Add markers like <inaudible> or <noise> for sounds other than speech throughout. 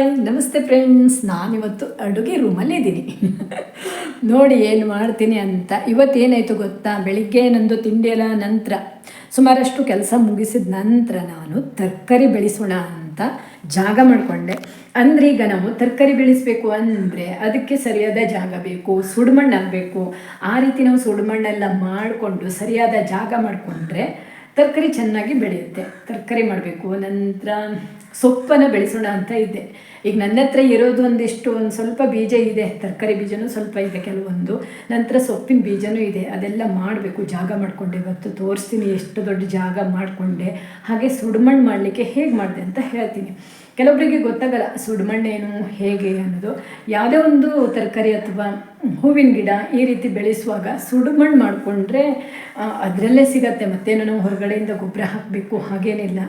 Hi ನಮಸ್ತೆ friends ನಾನಿವತ್ತು ಅಡುಗೆ ರೂಮಲ್ಲಿ ಇದ್ದೀನಿ. ನೋಡಿ ಏನು ಮಾಡ್ತೀನಿ ಅಂತ. ಇವತ್ತೇನಾಯಿತು ಗೊತ್ತಾ? ಬೆಳಿಗ್ಗೆ ನಂದು ತಿಂಡಿ ಎಲ್ಲ ನಂತರ. ಸುಮಾರಷ್ಟು ಕೆಲಸ ಮುಗಿಸಿದ ನಂತರ ನಾನು ತರಕಾರಿ ಬೆಳೆಸೋಣ ಅಂತ ಜಾಗ ಮಾಡಿಕೊಂಡೆ. ಅಂದರೆ ಈಗ ನಾವು ತರಕಾರಿ ಬೆಳೆಸಬೇಕು ಅಂದರೆ ಅದಕ್ಕೆ ಸರಿಯಾದ ಜಾಗ ಬೇಕು ಸುಡುಮಣ್ಣು ಆಗಬೇಕು. ಆ ರೀತಿ ನಾವು ಸುಡುಮಣ್ಣೆಲ್ಲ ಮಾಡಿಕೊಂಡು ಸರಿಯಾದ ಜಾಗ ಮಾಡಿಕೊಂಡ್ರೆ ತರಕಾರಿ ಚೆನ್ನಾಗಿ ಬೆಳೆಯುತ್ತೆ. ತರಕಾರಿ ಮಾಡಬೇಕು. ನಂತರ ಸೊಪ್ಪನ್ನು ಬೆಳೆಸೋಣ ಅಂತ ಇದ್ದೆ. ಈಗ ನನ್ನ ಹತ್ರ ಇರೋದು ಒಂದಿಷ್ಟು ಒಂದು ಸ್ವಲ್ಪ ಬೀಜ ಇದೆ, ತರಕಾರಿ ಬೀಜನೂ ಸ್ವಲ್ಪ ಇದೆ ಕೆಲವೊಂದು. ನಂತರ ಸೊಪ್ಪಿನ ಬೀಜನೂ ಇದೆ, ಅದೆಲ್ಲ ಮಾಡಬೇಕು, ಜಾಗ ಮಾಡಿಕೊಂಡೆ. ಇವತ್ತು ತೋರಿಸ್ತೀನಿ ಎಷ್ಟು ದೊಡ್ಡ ಜಾಗ ಮಾಡಿಕೊಂಡೆ. ಹಾಗೆ ಸುಡುಮಣ್ಣು ಮಾಡಲಿಕ್ಕೆ ಹೇಗೆ ಮಾಡಿದೆ ಅಂತ ಹೇಳ್ತೀನಿ. ಕೆಲವೊಬ್ಬರಿಗೆ ಗೊತ್ತಾಗಲ್ಲ ಸುಡುಮಣ್ಣೇನು ಹೇಗೆ ಅನ್ನೋದು. ಯಾವುದೇ ಒಂದು ತರಕಾರಿ ಅಥವಾ ಹೂವಿನ ಗಿಡ ಈ ರೀತಿ ಬೆಳೆಸುವಾಗ ಸುಡುಮಣ್ಣು ಮಾಡಿಕೊಂಡ್ರೆ ಅದರಲ್ಲೇ ಸಿಗತ್ತೆ. ಮತ್ತೇನೋ ನಾವು ಹೊರಗಡೆಯಿಂದ ಗೊಬ್ಬರ ಹಾಕಬೇಕು, ಹಾಗೇನಿಲ್ಲ.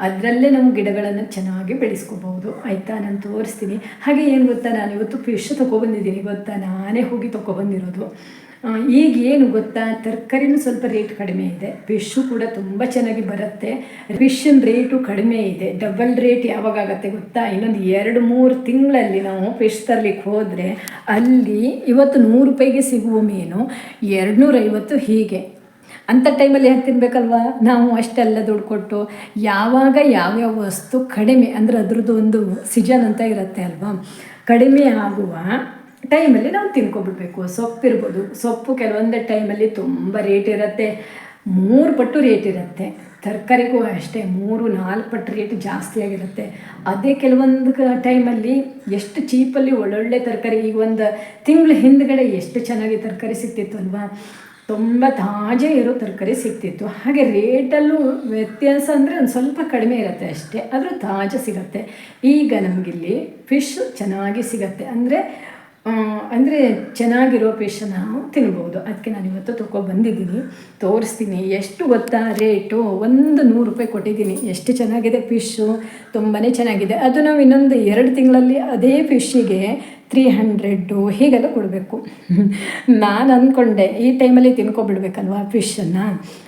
ಅದರಲ್ಲೇ ನಾವು ಗಿಡಗಳನ್ನು ಚೆನ್ನಾಗಿ ಬೆಳೆಸ್ಕೋಬಹುದು. ಆಯಿತಾ? ನಾನು ತೋರಿಸ್ತೀನಿ. ಹಾಗೆ ಏನು ಗೊತ್ತಾ? ನಾನು ಇವತ್ತು ಫಿಶ್ ತೊಗೊಬಂದಿದ್ದೀನಿ ಗೊತ್ತಾ? ನಾನೇ ಹೋಗಿ ತೊಗೊಬಂದಿರೋದು ಈಗ ಏನು ಗೊತ್ತಾ? ತರಕಾರಿನೂ ಸ್ವಲ್ಪ ರೇಟ್ ಕಡಿಮೆ ಇದೆ. ಫಿಶ್ಶು ಕೂಡ ತುಂಬ ಚೆನ್ನಾಗಿ ಬರುತ್ತೆ. ಫಿಶ್ಶಿನ ರೇಟು ಕಡಿಮೆ ಇದೆ. ಡಬಲ್ ರೇಟ್ ಯಾವಾಗ ಆಗುತ್ತೆ ಗೊತ್ತಾ? ಇನ್ನೊಂದು ಎರಡು, ಮೂರು ತಿಂಗಳಲ್ಲಿ ನಾವು ಫಿಶ್ ತರಲಿಕ್ಕೆ ಹೋದರೆ ಅಲ್ಲಿ ಇವತ್ತು ನೂರು ರೂಪಾಯಿಗೆ ಸಿಗುವ ಮೀನು, ಎರಡುನೂರೈವತ್ತು ಹೀಗೆ. ಅಂಥ ಟೈಮಲ್ಲಿ ಯಾಕೆ ತಿನ್ಬೇಕಲ್ವಾ? ನಾವು ಅಷ್ಟೆಲ್ಲ ದುಡ್ಡು ಕೊಟ್ಟು ಯಾವಾಗ ಯಾವ್ಯಾವ ವಸ್ತು ಕಡಿಮೆ, ಅಂದರೆ ಅದ್ರದ್ದು ಒಂದು ಸೀಸನ್ ಅಂತ ಇರುತ್ತೆ ಅಲ್ವಾ? ಕಡಿಮೆ ಆಗುವ ಟೈಮಲ್ಲಿ ನಾವು ತಿನ್ಕೊಬಿಡ್ಬೇಕು. ಸೊಪ್ಪು ಇರ್ಬೋದು. ಸೊಪ್ಪು ಕೆಲವೊಂದೇ ಟೈಮಲ್ಲಿ ತುಂಬ ರೇಟ್ ಇರುತ್ತೆ. ಮೂರು ಪಟ್ಟು ರೇಟ್ ಇರುತ್ತೆ. ತರಕಾರಿಗೂ ಅಷ್ಟೇ, ಮೂರು, ನಾಲ್ಕು ಪಟ್ಟು ರೇಟ್ ಜಾಸ್ತಿ ಆಗಿರುತ್ತೆ. ಅದೇ ಕೆಲವೊಂದು ಟೈಮಲ್ಲಿ ಎಷ್ಟು ಚೀಪಲ್ಲಿ ಒಳ್ಳೊಳ್ಳೆ ತರಕಾರಿ, ಈಗ ಒಂದು ತಿಂಗಳ ಹಿಂದ್ಗಡೆ ಎಷ್ಟು ಚೆನ್ನಾಗಿ ತರಕಾರಿ ಸಿಗ್ತಿತ್ತು ಅಲ್ವಾ ತುಂಬ ತಾಜಾ ಇರೋ ತರಕಾರಿ ಸಿಗ್ತಿತ್ತು. ಹಾಗೆ ರೇಟಲ್ಲೂ ವ್ಯತ್ಯಾಸ ಅಂದರೆ ಒಂದು ಸ್ವಲ್ಪ ಕಡಿಮೆ ಇರುತ್ತೆ ಅಷ್ಟೇ, ಆದರೂ ತಾಜಾ ಸಿಗತ್ತೆ. ಈಗ ನಮಗಿಲ್ಲಿ ಫಿಶ್ ಚೆನ್ನಾಗಿ ಸಿಗತ್ತೆ ಅಂದರೆ ಅಂದರೆ ಚೆನ್ನಾಗಿರೋ ಫಿಶ್ ನಾವು ತಿನ್ಬೋದು. ಅದಕ್ಕೆ ನಾನು ಇವತ್ತು ತೊಗೊಬಂದಿದ್ದೀನಿ ತೋರಿಸ್ತೀನಿ ಎಷ್ಟು ಗೊತ್ತಾ ರೇಟು? ಒಂದು ನೂರು ರೂಪಾಯಿ ಕೊಟ್ಟಿದ್ದೀನಿ. ಎಷ್ಟು ಚೆನ್ನಾಗಿದೆ ಫಿಶ್ಶು ತುಂಬಾ ಚೆನ್ನಾಗಿದೆ. ಅದು ನಾವು ಇನ್ನೊಂದು ಎರಡು ತಿಂಗಳಲ್ಲಿ ಅದೇ ಫಿಶ್ಶಿಗೆ ತ್ರೀ ಹಂಡ್ರೆಡ್ಡು ಹೀಗೆಲ್ಲ ಕೊಡಬೇಕು. ನಾನು ಅಂದ್ಕೊಂಡೆ ಈ ಟೈಮಲ್ಲಿ ತಿನ್ಕೊಬಿಡ್ಬೇಕಲ್ವಾ ಫಿಶನ್ನು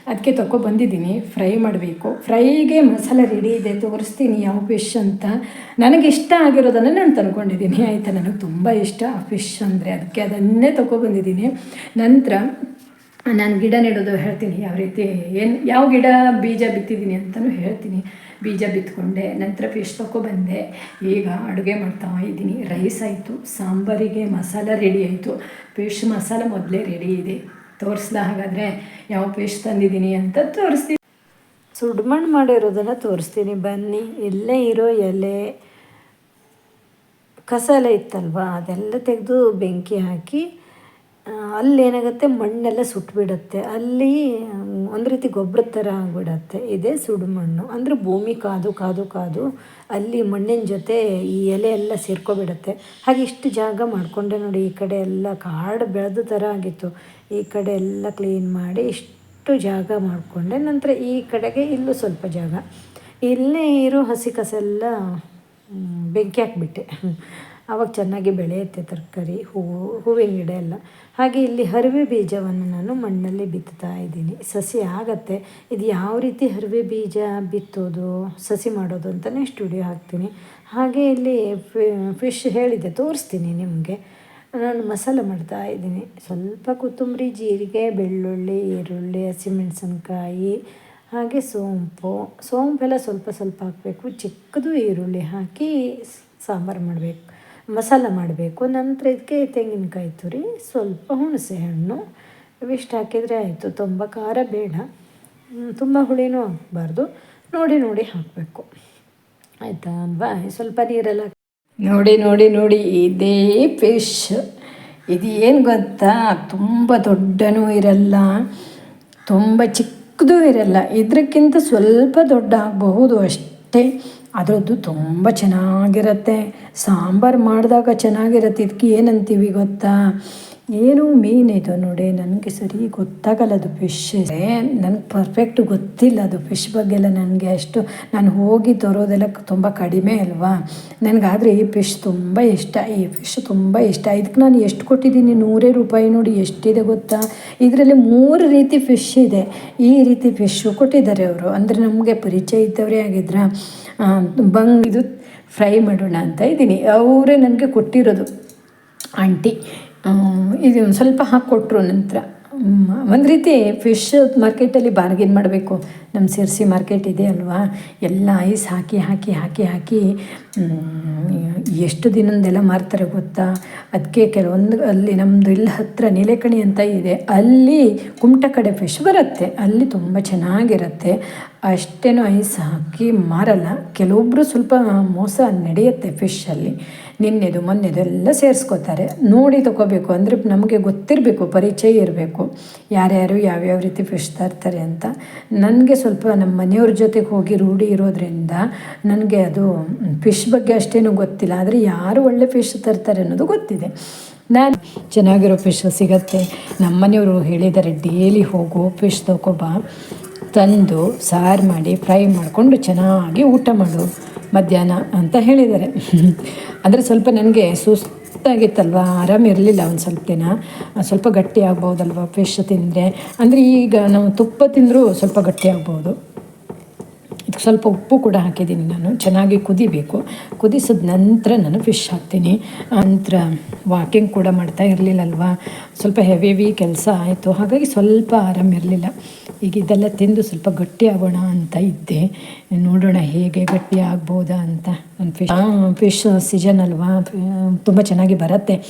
ಅದಕ್ಕೆ ತಗೊ ಬಂದಿದ್ದೀನಿ ಫ್ರೈ ಮಾಡಬೇಕು. ಫ್ರೈಗೆ ಮಸಾಲೆ ರೆಡಿ ಇದೆ, ತೋರಿಸ್ತೀನಿ ಯಾವ ಫಿಶ್ ಅಂತ. ನನಗೆ ಇಷ್ಟ ಆಗಿರೋದನ್ನು ನಾನು ತಂದ್ಕೊಂಡಿದ್ದೀನಿ. ಆಯಿತಾ, ನನಗೆ ತುಂಬ ಇಷ್ಟ ಆ ಫಿಶ್ ಅಂದರೆ. ಅದಕ್ಕೆ ಅದನ್ನೇ ತಗೊಬಂದಿದ್ದೀನಿ ನಂತರ ನಾನು ಗಿಡ ನೆಡೋದು ಹೇಳ್ತೀನಿ, ಯಾವ ರೀತಿ ಏನು ಯಾವ ಗಿಡ ಬೀಜ ಬಿತ್ತಿದ್ದೀನಿ ಅಂತಲೂ ಹೇಳ್ತೀನಿ. ಬೀಜ ಬಿತ್ಕೊಂಡೆ, ನಂತರ ಫಿಶ್ ಬಂದೆ. ಈಗ ಅಡುಗೆ ಮಾಡ್ತಾ ಇದ್ದೀನಿ. ರೈಸ್ ಆಯಿತು, ಸಾಂಬಾರಿಗೆ ಮಸಾಲ ರೆಡಿ ಆಯಿತು. ಫಿಶ್ ಮಸಾಲ ಮೊದಲೇ ರೆಡಿ ಇದೆ. ತೋರಿಸ್ದ ಹಾಗಾದರೆ ಯಾವ ಫಿಶ್ ತಂದಿದ್ದೀನಿ ಅಂತ ತೋರಿಸ್ತೀನಿ. ಸುಡ್ಮಣ್ಣು ಮಾಡಿರೋದನ್ನು ತೋರಿಸ್ತೀನಿ. ಬನ್ನಿ ಎಲ್ಲೇ ಇರೋ ಎಲೆ ಕಸ ಎಲ್ಲ ಇತ್ತಲ್ವ? ಅದೆಲ್ಲ ತೆಗೆದು ಬೆಂಕಿ ಹಾಕಿ ಅಲ್ಲೇನಾಗುತ್ತೆ, ಮಣ್ಣೆಲ್ಲ ಸುಟ್ಬಿಡುತ್ತೆ. ಅಲ್ಲಿ ಒಂದು ರೀತಿ ಗೊಬ್ಬರದ ಥರ ಆಗಿಬಿಡತ್ತೆ. ಇದೇ ಸುಡು ಮಣ್ಣು. ಅಂದರೆ ಭೂಮಿ ಕಾದು ಕಾದು ಕಾದು ಅಲ್ಲಿ ಮಣ್ಣಿನ ಜೊತೆ ಈ ಎಲೆ ಎಲ್ಲ ಸೇರ್ಕೊಬಿಡತ್ತೆ. ಹಾಗೆ ಇಷ್ಟು ಜಾಗ ಮಾಡಿಕೊಂಡೆ ನೋಡಿ, ಈ ಕಡೆ ಎಲ್ಲ ಕಾಡು ಬೆಳೆದ ಥರ ಆಗಿತ್ತು. ಈ ಕಡೆ ಎಲ್ಲ ಕ್ಲೀನ್ ಮಾಡಿ ಇಷ್ಟು ಜಾಗ ಮಾಡಿಕೊಂಡೆ. ನಂತರ ಈ ಕಡೆಗೆ ಇಲ್ಲೂ ಸ್ವಲ್ಪ ಜಾಗ. ಇಲ್ಲೇ ಇರೋ ಹಸಿ ಕಸೆಲ್ಲ ಬೆಂಕಿ ಹಾಕ್ಬಿಟ್ಟೆ. ಆವಾಗ ಚೆನ್ನಾಗಿ ಬೆಳೆಯುತ್ತೆ ತರಕಾರಿ, ಹೂವು, ಹೂವಿನ ಗಿಡ ಎಲ್ಲ. ಹಾಗೆ ಇಲ್ಲಿ ಹರಿವೆ ಬೀಜವನ್ನು ನಾನು ಮಣ್ಣಲ್ಲಿ ಬಿತ್ತುತ್ತಾ ಇದ್ದೀನಿ. ಸಸಿ ಆಗತ್ತೆ. ಇದು ಯಾವ ರೀತಿ ಹರಿವೆ ಬೀಜ ಬಿತ್ತೋದು, ಸಸಿ ಮಾಡೋದು ಅಂತಲೇ ಸ್ಟುಡಿಯೋ ಹಾಕ್ತೀನಿ. ಹಾಗೆ ಇಲ್ಲಿ ಫಿಶ್ ಹೇಳಿದೆ ತೋರಿಸ್ತೀನಿ ನಿಮಗೆ. ನಾನು ಮಸಾಲೆ ಮಾಡ್ತಾ ಇದ್ದೀನಿ. ಸ್ವಲ್ಪ ಕೊತ್ತಂಬರಿ, ಜೀರಿಗೆ, ಬೆಳ್ಳುಳ್ಳಿ, ಈರುಳ್ಳಿ, ಹಸಿಮೆಣಸಿನ್ಕಾಯಿ, ಹಾಗೆ ಸೋಂಪು. ಸೋಂಪೆಲ್ಲ ಸ್ವಲ್ಪ ಸ್ವಲ್ಪ ಹಾಕಬೇಕು. ಚಿಕ್ಕದು ಈರುಳ್ಳಿ ಹಾಕಿ ಸಾಂಬಾರು ಮಾಡಬೇಕು. ಮಸಾಲ ಮಾಡಬೇಕು. ನಂತರ ಇದಕ್ಕೆ ತೆಂಗಿನಕಾಯಿ ತುರಿ, ಸ್ವಲ್ಪ ಹುಣಸೆ ಹಣ್ಣು ಇವಿಷ್ಟು ಹಾಕಿದರೆ ಆಯಿತು. ತುಂಬ ಖಾರ, ಬೇಡ. ತುಂಬ ಹುಳಿನೂ ಹಾಕಬಾರ್ದು ನೋಡಿ ನೋಡಿ ಹಾಕಬೇಕು. ಆಯಿತಾ ಅಲ್ವಾ? ಸ್ವಲ್ಪ ನೀರೆಲ್ಲ ನೋಡಿ ನೋಡಿ ನೋಡಿ, ಇದೇ ಫಿಶ್. ಇದು ಏನು ಗೊತ್ತಾ? ತುಂಬ ದೊಡ್ಡನೂ ಇರಲ್ಲ. ತುಂಬ ಚಿಕ್ಕದೂ ಇರಲ್ಲ. ಇದಕ್ಕಿಂತ ಸ್ವಲ್ಪ ದೊಡ್ಡ ಆಗಬಹುದು ಅಷ್ಟೇ. ಅದರದ್ದು ತುಂಬ ಚೆನ್ನಾಗಿರುತ್ತೆ. ಸಾಂಬಾರು ಮಾಡಿದಾಗ ಚೆನ್ನಾಗಿರುತ್ತೆ. ಇದಕ್ಕೆ ಏನಂತೀವಿ ಗೊತ್ತಾ? ಏನು ಇದು ನೋಡಿ, ನನಗೆ ಸರಿ ಗೊತ್ತಾಗಲ್ಲ ಅದು ಫಿಶ್ ನನಗೆ ಪರ್ಫೆಕ್ಟ್ ಗೊತ್ತಿಲ್ಲ ಅದು ಫಿಶ್ ಬಗ್ಗೆ ಎಲ್ಲ ನನಗೆ ಅಷ್ಟು. ನಾನು ಹೋಗಿ ತರೋದೆಲ್ಲ ತುಂಬ ಕಡಿಮೆ ಅಲ್ವಾ? ನನಗಾದರೆ ಈ ಫಿಶ್ ತುಂಬ ಇಷ್ಟ, ಈ ಫಿಶ್ ತುಂಬ ಇಷ್ಟ. ಇದಕ್ಕೆ ನಾನು ಎಷ್ಟು ಕೊಟ್ಟಿದ್ದೀನಿ? ನೂರೇ ರೂಪಾಯಿ ನೋಡಿ ಎಷ್ಟಿದೆ ಗೊತ್ತಾ? ಇದರಲ್ಲಿ ಮೂರು ರೀತಿ ಫಿಶ್ ಇದೆ. ಈ ರೀತಿ ಫಿಶ್ಶು ಕೊಟ್ಟಿದ್ದಾರೆ ಅವರು. ಅಂದರೆ ನಮಗೆ ಪರಿಚಯ ಇದ್ದವರೇ ಆಗಿದ್ರ ಬಂಗ್ ಇದು ಫ್ರೈ ಮಾಡೋಣ ಅಂತ ಇದ್ದೀನಿ. ಅವರೇ ನನಗೆ ಕೊಟ್ಟಿರೋದು. ಆಂಟಿ ಇದು ಒಂದು ಸ್ವಲ್ಪ ಹಾಕ್ಕೊಟ್ರು ನಂತರ. ಒಂದು ರೀತಿ ಫಿಶ್ ಮಾರ್ಕೆಟಲ್ಲಿ ಬಾರ್ಗೇನ್ ಮಾಡಬೇಕು. ನಮ್ಮ ಸಿರ್ಸಿ ಮಾರ್ಕೆಟ್ ಇದೆ ಅಲ್ವಾ? ಎಲ್ಲ ಐಸ್ ಹಾಕಿ ಹಾಕಿ ಹಾಕಿ ಹಾಕಿ ಎಷ್ಟು ದಿನದೆಲ್ಲ ಮಾರ್ತಾರೆ ಗೊತ್ತಾ? ಅದಕ್ಕೆ ಕೆಲವೊಂದು ಅಲ್ಲಿ ನಮ್ಮದು ಇಲ್ಲಿ ಹತ್ತಿರ ನೀಲೆಕಣಿ ಅಂತ ಇದೆ. ಅಲ್ಲಿ ಕುಮಟ ಕಡೆ ಫಿಶ್ ಬರುತ್ತೆ. ಅಲ್ಲಿ ತುಂಬ ಚೆನ್ನಾಗಿರುತ್ತೆ. ಅಷ್ಟೇನೂ ಐಸ್ ಹಾಕಿ ಮಾರಲ್ಲ. ಕೆಲವೊಬ್ಬರು ಸ್ವಲ್ಪ ಮೋಸ ನಡೆಯುತ್ತೆ ಫಿಶಲ್ಲಿ ನಿನ್ನೆದು ಮೊನ್ನೆದು ಎಲ್ಲ ಸೇರಿಸ್ಕೋತಾರೆ. ನೋಡಿ ತಗೋಬೇಕು ಅಂದರೆ ನಮಗೆ ಗೊತ್ತಿರಬೇಕು, ಪರಿಚಯ ಇರಬೇಕು. ಯಾರ್ಯಾರು ಯಾವ್ಯಾವ ರೀತಿ ಫಿಶ್ ತರ್ತಾರೆ ಅಂತ. ನನಗೆ ಸ್ವಲ್ಪ ನಮ್ಮ ಮನೆಯವ್ರ ಜೊತೆಗೆ ಹೋಗಿ ರೂಢಿ ಇರೋದ್ರಿಂದ ನನಗೆ ಅದು ಫಿಶ್ ಬಗ್ಗೆ ಅಷ್ಟೇನು ಗೊತ್ತಿಲ್ಲ. ಆದರೆ ಯಾರು ಒಳ್ಳೆ ಫಿಶ್ ತರ್ತಾರೆ ಅನ್ನೋದು ಗೊತ್ತಿದೆ. ನಾನು ಚೆನ್ನಾಗಿರೋ ಫಿಶ್ ಸಿಗತ್ತೆ. ನಮ್ಮ ಮನೆಯವರು ಹೇಳಿದ್ದಾರೆ ಡೇಲಿ ಹೋಗು ಫಿಶ್ ತಗೊಬಾ ತಂದು ಸಾರು ಮಾಡಿ, ಫ್ರೈ ಮಾಡಿಕೊಂಡು ಚೆನ್ನಾಗಿ ಊಟ ಮಾಡು. ಮಧ್ಯಾಹ್ನ ಅಂತ ಹೇಳಿದ್ದಾರೆ. ಅಂದರೆ ಸ್ವಲ್ಪ ನನಗೆ ಸುಸ್ತಾಗಿತ್ತಲ್ವ? ಆರಾಮಿರಲಿಲ್ಲ ಒಂದು ಸ್ವಲ್ಪ ದಿನ. ಸ್ವಲ್ಪ ಗಟ್ಟಿ ಆಗ್ಬೋದಲ್ವ? ಫಿಶ್ ತಿಂದರೆ. ಅಂದರೆ ಈಗ ನಾವು ತುಪ್ಪ ತಿಂದರೂ ಸ್ವಲ್ಪ ಗಟ್ಟಿ ಆಗ್ಬೋದು. ಸ್ವಲ್ಪ ಉಪ್ಪು ಕೂಡ ಹಾಕಿದ್ದೀನಿ ನಾನು. ಚೆನ್ನಾಗಿ ಕುದಿಬೇಕು. ಕುದಿಸಿದ ನಂತರ ನಾನು ಫಿಶ್ ಹಾಕ್ತೀನಿ. ನಂತರ ವಾಕಿಂಗ್ ಕೂಡ ಮಾಡ್ತಾ ಇರಲಿಲ್ಲಲ್ವ? ಸ್ವಲ್ಪ ಹೆವಿ ಹೆವಿ ಕೆಲಸ ಆಯಿತು. ಹಾಗಾಗಿ ಸ್ವಲ್ಪ ಆರಾಮಿರಲಿಲ್ಲ ಈಗ ಇದೆಲ್ಲ ತಿಂದು ಸ್ವಲ್ಪ ಗಟ್ಟಿ ಆಗೋಣ ಅಂತ ಇದ್ದೆ. ನೋಡೋಣ ಹೇಗೆ ಗಟ್ಟಿ ಆಗ್ಬೋದಾ ಅಂತ. ನನ್ನ ಫಿಶ್ ಫಿಶ್ ಸೀಸನ್ ಅಲ್ವಾ? ತುಂಬ ಚೆನ್ನಾಗಿ ಬರುತ್ತೆ.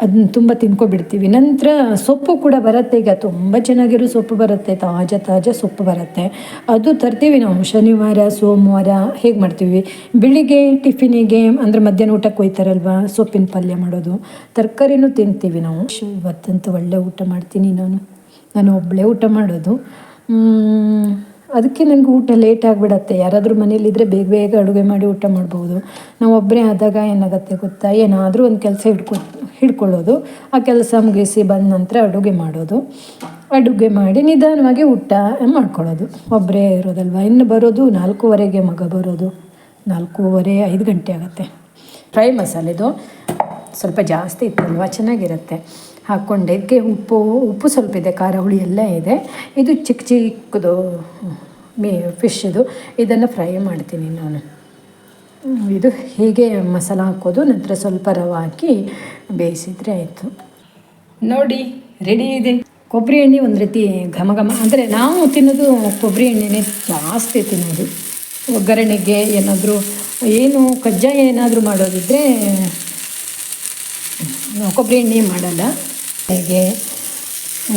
ಅದನ್ನ ತುಂಬ ತಿನ್ಕೊಬಿಡ್ತೀವಿ. ನಂತರ ಸೊಪ್ಪು ಕೂಡ ಬರುತ್ತೆ. ಈಗ ತುಂಬ ಚೆನ್ನಾಗಿರೋ ಸೊಪ್ಪು ಬರುತ್ತೆ. ತಾಜಾ ತಾಜಾ ಸೊಪ್ಪು ಬರುತ್ತೆ. ಅದು ತರ್ತೀವಿ ನಾವು. ಶನಿವಾರ, ಸೋಮವಾರ ಹೇಗೆ ಮಾಡ್ತೀವಿ? ಬೆಳಿಗ್ಗೆ ಟಿಫಿನಿಗೆ ಅಂದರೆ ಮಧ್ಯಾಹ್ನ ಊಟಕ್ಕೆ ಹೋಯ್ತಾರಲ್ವ? ಸೊಪ್ಪಿನ ಪಲ್ಯ ಮಾಡೋದು. ತರಕಾರಿನೂ ತಿಂತೀವಿ ನಾವು. ಇವತ್ತಂತೂ ಒಳ್ಳೆ ಊಟ ಮಾಡ್ತೀನಿ ನಾನು. ನಾನು ಒಬ್ಬಳೇ ಊಟ ಮಾಡೋದು. ಅದಕ್ಕೆ ನನಗೆ ಊಟ ಲೇಟ್ ಆಗಿಬಿಡತ್ತೆ. ಯಾರಾದರೂ ಮನೇಲಿದ್ದರೆ ಬೇಗ ಬೇಗ ಅಡುಗೆ ಮಾಡಿ ಊಟ ಮಾಡ್ಬೋದು. ನಾವು ಒಬ್ಬರೇ ಆದಾಗ ಏನಾಗುತ್ತೆ ಗೊತ್ತಾ? ಏನಾದರೂ ಒಂದು ಕೆಲಸ ಹಿಡ್ಕೊ ಹಿಡ್ಕೊಳ್ಳೋದು. ಆ ಕೆಲಸ ಮುಗಿಸಿ ಬಂದ ನಂತರ ಅಡುಗೆ ಮಾಡೋದು. ಅಡುಗೆ ಮಾಡಿ ನಿಧಾನವಾಗಿ ಊಟ ಮಾಡ್ಕೊಳ್ಳೋದು. ಒಬ್ಬರೇ ಇರೋದಲ್ವ? ಇನ್ನು ಬರೋದು ನಾಲ್ಕೂವರೆಗೆ ಮಗ ಬರೋದು. ನಾಲ್ಕೂವರೆ, ಐದು ಗಂಟೆ ಆಗುತ್ತೆ. ಫ್ರೈ ಮಸಾಲೆದು ಸ್ವಲ್ಪ ಜಾಸ್ತಿ ಇತ್ತಲ್ವ? ಚೆನ್ನಾಗಿರುತ್ತೆ. ಹಾಕ್ಕೊಂಡೆ. ಇದಕ್ಕೆ ಉಪ್ಪು ಉಪ್ಪು ಸ್ವಲ್ಪ ಇದೆ, ಖಾರ, ಹುಳಿ ಎಲ್ಲ ಇದೆ. ಇದು ಚಿಕ್ಕ ಚಿಕ್ಕದು, ಮೀ ಫಿಶ್ದು ಇದನ್ನು ಫ್ರೈ ಮಾಡ್ತೀನಿ ನಾನು. ಇದು ಹೀಗೆ ಮಸಾಲ ಹಾಕೋದು, ನಂತರ ಸ್ವಲ್ಪ ರವೆ ಹಾಕಿ ಬೇಯಿಸಿದರೆ ಆಯಿತು. ನೋಡಿ ರೆಡಿ ಇದೆ. ಕೊಬ್ಬರಿ ಎಣ್ಣೆ ಒಂದು ರೀತಿ ಘಮ ಘಮ. ಅಂದರೆ ನಾವು ತಿನ್ನೋದು ಕೊಬ್ಬರಿ ಎಣ್ಣೆನೇ ಜಾಸ್ತಿ ತಿನ್ನೋದು. ಒಗ್ಗರಣೆಗೆ ಏನಾದರೂ, ಏನು ಕಜ್ಜಾಯ ಏನಾದರೂ ಮಾಡೋದಿದ್ದರೆ ಕೊಬ್ಬರಿ ಎಣ್ಣೆ ಮಾಡಲ್ಲ. ಹೇಗೆ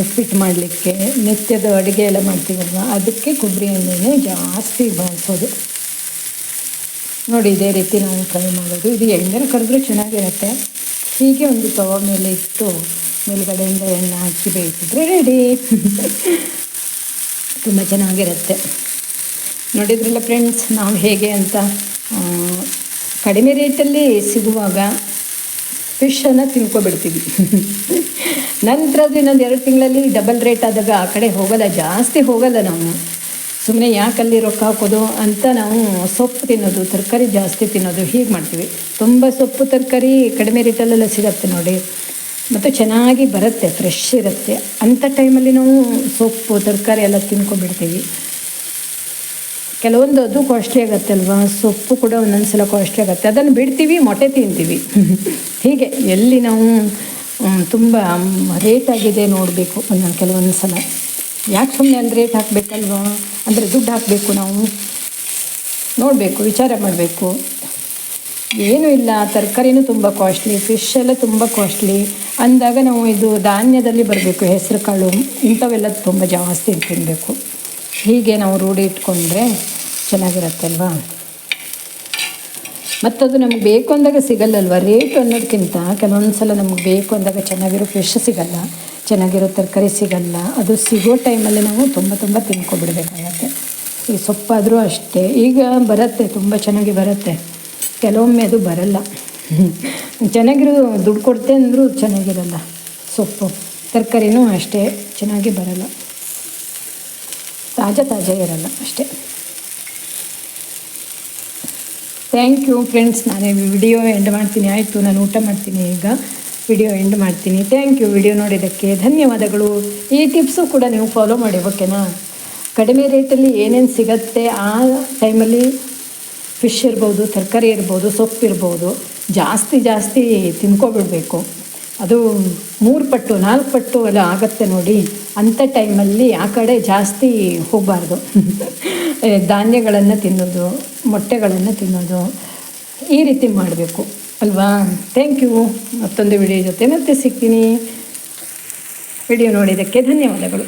ಉಪ್ಪಿಟ್ಟು ಮಾಡಲಿಕ್ಕೆ, ನಿತ್ಯದ ಅಡುಗೆ ಎಲ್ಲ ಮಾಡ್ತೀವಲ್ವ? ಅದಕ್ಕೆ ಕೊಬ್ಬರಿ ಎಣ್ಣೆನೇ ಜಾಸ್ತಿ ಬಳಸೋದು. ನೋಡಿ, ಇದೇ ರೀತಿ ನಾವು ಫ್ರೈ ಮಾಡೋದು. ಇದು ಎಣ್ಣೆ ಕರೆದ್ರೂ ಚೆನ್ನಾಗಿರುತ್ತೆ. ಹೀಗೆ ಒಂದು ತವ ಮೇಲೆ ಇಟ್ಟು ಮೇಲುಗಡೆಯಿಂದ ಎಣ್ಣೆ ಹಾಕಿ ಬೇಯಿಸಿದ್ರೆ ರೆಡಿ <laughs> ತುಂಬ ಚೆನ್ನಾಗಿರುತ್ತೆ. ನೋಡಿದ್ರಲ್ಲ ಫ್ರೆಂಡ್ಸ್ ನಾವು ಹೇಗೆ ಅಂತ ಕಡಿಮೆ ರೇಟಲ್ಲಿ ಸಿಗುವಾಗ ಫಿಶನ್ನು ತಿನ್ಕೊಬಿಡ್ತೀವಿ ನಂತರ ಅದು ಇನ್ನೊಂದು ಎರಡು ತಿಂಗಳಲ್ಲಿ ಡಬಲ್ ರೇಟ್ ಆದಾಗ ಆ ಕಡೆ ಹೋಗಲ್ಲ ಜಾಸ್ತಿ ಹೋಗಲ್ಲ ನಾವು. ಸುಮ್ಮನೆ ಯಾಕಲ್ಲಿ ರೊಕ್ಕ ಹಾಕೋದು ಅಂತ ನಾವು ಸೊಪ್ಪು ತಿನ್ನೋದು, ತರಕಾರಿ ಜಾಸ್ತಿ ತಿನ್ನೋದು ಹೀಗೆ ಮಾಡ್ತೀವಿ. ತುಂಬ ಸೊಪ್ಪು, ತರಕಾರಿ ಕಡಿಮೆ ರೇಟಲ್ಲೆಲ್ಲ ಸಿಗತ್ತೆ ನೋಡಿ. ಮತ್ತು ಚೆನ್ನಾಗಿ ಬರುತ್ತೆ ಫ್ರೆಶ್ ಇರುತ್ತೆ. ಅಂಥ ಟೈಮಲ್ಲಿ ನಾವು ಸೊಪ್ಪು, ತರಕಾರಿ ಎಲ್ಲ ತಿನ್ಕೊಬಿಡ್ತೀವಿ. ಕೆಲವೊಂದು ಅದು ಕಾಸ್ಟ್ಲಿ ಆಗುತ್ತೆ ಅಲ್ವಾ? ಸೊಪ್ಪು ಕೂಡ ಒಂದೊಂದು ಸಲ ಕಾಸ್ಟ್ಲಿ ಆಗುತ್ತೆ. ಅದನ್ನು ಬಿಡ್ತೀವಿ ಮೊಟ್ಟೆ ತಿಂತೀವಿ. <laughs> ಹೀಗೆ ಎಲ್ಲಿ ನಾವು ತುಂಬ ರೇಟ್ ಆಗಿದೆ ನೋಡಬೇಕು ಒಂದೊಂದು ಕೆಲವೊಂದು ಸಲ ಯಾಕೆ ಸುಮ್ಮನೆ ಅಲ್ಲಿ ರೇಟ್ ಹಾಕಬೇಕಲ್ವಾ? ಅಂದರೆ ದುಡ್ಡು ಹಾಕಬೇಕು ನಾವು. ನೋಡಬೇಕು ವಿಚಾರ ಮಾಡಬೇಕು. ಏನೂ ಇಲ್ಲ ತರಕಾರಿನೂ ತುಂಬ ಕಾಸ್ಟ್ಲಿ ಫಿಶ್ ಎಲ್ಲ ತುಂಬ ಕಾಸ್ಟ್ಲಿ. ಅಂದಾಗ ನಾವು ಇದು ಧಾನ್ಯದಲ್ಲಿ ಬರಬೇಕು ಹೆಸರು ಕಾಳು ಇಂಥವೆಲ್ಲ ತುಂಬ ಜಾಸ್ತಿ ತಿನ್ನಬೇಕು ಹೀಗೆ ನಾವು ರೂಢಿ ಇಟ್ಕೊಂಡ್ರೆ ಚೆನ್ನಾಗಿರುತ್ತೆ ಅಲ್ವಾ ಮತ್ತದು ನಮ್ಗೆ ಬೇಕು ಅಂದಾಗ ಸಿಗಲ್ಲಲ್ವ? ರೇಟ್ ಅನ್ನೋದಕ್ಕಿಂತ ಕೆಲವೊಂದು ಸಲ ನಮ್ಗೆ ಬೇಕು ಅಂದಾಗ ಚೆನ್ನಾಗಿರೋ ಫಿಶ್ ಸಿಗಲ್ಲ, ಚೆನ್ನಾಗಿರೋ ತರಕಾರಿ ಸಿಗಲ್ಲ. ಅದು ಸಿಗೋ ಟೈಮಲ್ಲಿ ನಾವು ತುಂಬ ತುಂಬ ತಿನ್ಕೊಬಿಡ್ಬೇಕಾಗತ್ತೆ. ಈ ಸೊಪ್ಪಾದರೂ ಅಷ್ಟೇ. ಈಗ ಬರುತ್ತೆ, ತುಂಬ ಚೆನ್ನಾಗಿ ಬರುತ್ತೆ. ಕೆಲವೊಮ್ಮೆ ಅದು ಬರಲ್ಲ. ಚೆನ್ನಾಗಿರೋ ದುಡ್ಡು ಕೊಡ್ತೆ ಅಂದರೂ ಚೆನ್ನಾಗಿರಲ್ಲ. ಸೊಪ್ಪು, ತರಕಾರಿನೂ ಅಷ್ಟೇ ಚೆನ್ನಾಗಿ ಬರಲ್ಲ. ತಾಜಾ ತಾಜಾ ಇರಲ್ಲ ಅಷ್ಟೇ. ಥ್ಯಾಂಕ್ ಯು ಫ್ರೆಂಡ್ಸ್ ನಾನು ವಿಡಿಯೋ ಎಂಡ್ ಮಾಡ್ತೀನಿ. ಆಯಿತು, ನಾನು ಊಟ ಮಾಡ್ತೀನಿ ಈಗ. ವಿಡಿಯೋ ಎಂಡ್ ಮಾಡ್ತೀನಿ. ಥ್ಯಾಂಕ್ ಯು ವಿಡಿಯೋ ನೋಡಿದ್ದಕ್ಕೆ ಧನ್ಯವಾದಗಳು. ಈ ಟಿಪ್ಸು ಕೂಡ ನೀವು ಫಾಲೋ ಮಾಡಿ ಓಕೆನಾ ಕಡಿಮೆ ರೇಟಲ್ಲಿ ಏನೇನು ಸಿಗತ್ತೆ ಆ ಟೈಮಲ್ಲಿ ಫಿಶ್ ಇರ್ಬೋದು, ತರಕಾರಿ ಇರ್ಬೋದು, ಸೊಪ್ಪು ಇರ್ಬೋದು. ಜಾಸ್ತಿ ಜಾಸ್ತಿ ತಿನ್ಕೊಬಿಡ್ಬೇಕು. ಅದು ಮೂರು ಪಟ್ಟು, ನಾಲ್ಕು ಪಟ್ಟು ಎಲ್ಲ ಆಗುತ್ತೆ ನೋಡಿ. ಅಂಥ ಟೈಮಲ್ಲಿ ಆ ಕಡೆ ಜಾಸ್ತಿ ಹೋಗಬಾರ್ದು. <laughs> ಧಾನ್ಯಗಳನ್ನು ತಿನ್ನೋದು, ಮೊಟ್ಟೆಗಳನ್ನು ತಿನ್ನೋದು ಈ ರೀತಿ ಮಾಡಬೇಕು, ಅಲ್ವಾ? ಥ್ಯಾಂಕ್ ಯು ಮತ್ತೊಂದು ವಿಡಿಯೋ ಜೊತೆ ಮತ್ತೆ ಸಿಗ್ತೀನಿ. ವಿಡಿಯೋ ನೋಡಿದ್ದಕ್ಕೆ ಧನ್ಯವಾದಗಳು.